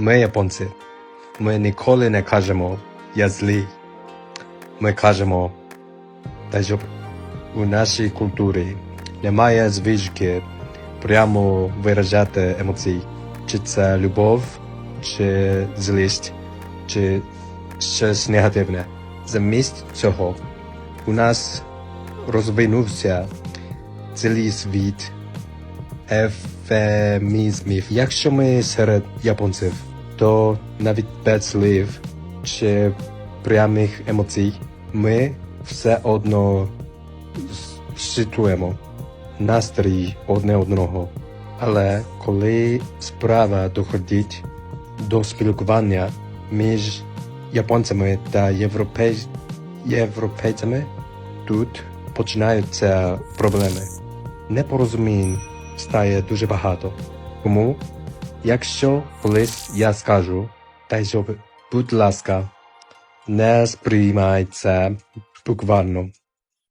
Ми, японці, ми ніколи не кажемо я злий. Ми кажемо у нашій культурі немає звички прямо виражати емоції. Чи це любов, чи злість, чи щось негативне. Замість цього у нас розвинувся цілий світ ефемізмів. Якщо ми серед японців, то навіть без слів чи прямих емоцій ми все одно щитуємо настрій одне одного. Але коли справа доходить до спілкування між японцями та європей... європейцями, тут починаються проблеми. Непорозумінь стає дуже багато. Тому, якщо колись я скажу, щоб, будь ласка, не сприймай це буквально.